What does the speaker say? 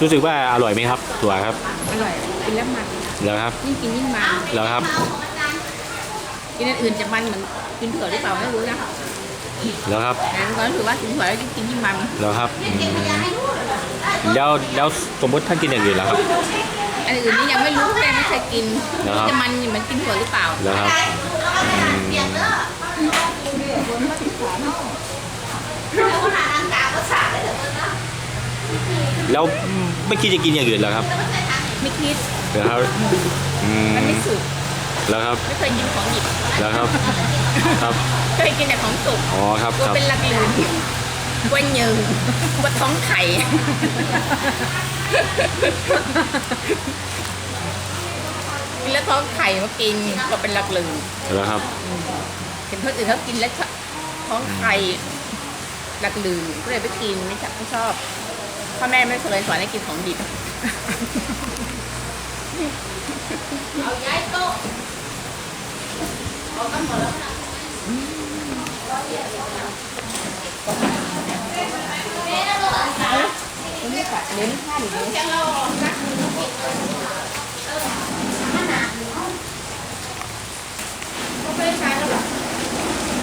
รู้สึกว่าอร่อยไหมครับถั่วครับอร่อยกินแล้วมันแล้วครับยิ่งกินยิ่งมันแล้วครับกินอันอื่นจะมันเหมือนกินเผือกหรือเปล่าไม่รู้นะแล้วครับแต่ก็รู้สึกว่ากินเผือกแล้วยิ่งกินยิ่งมันแล้วครับอืมแล้วแล้วสมมติท่านกินอย่างอื่นแล้วครับอันอื่นนี่ยังไม่รู้เพราะยังไม่เคยกินแล้วครับจะมันเหมือนกินเผือกหรือเปล่าแล้วครับอืม แล้วไม่คิดจะกินอย่างอื่นเหรอครับไม่คิดแล้วครับอืมมันไม่สุกแล้วครับไม่เคยกินของดิบแล้วครับ ครับเคยกินแต่ของสุกอ๋อครับกลัวครับเป็นลักลืนกลัวเยิงกลัวท้องไข่กินแล้วท้องไข่มากินก็เป็นลักลืนแล้วครับเห็นคนอื่นเขากินแล้วท้องไข่หลักลือก็เลยไปกินไม่ชอบไม่ชอบ พ่อแม่ไม่เคยสอนให้กินของดิบเอาย้ายโต๊ะเอากันหมดแล้วนะเน้นข้าวหรือเน้น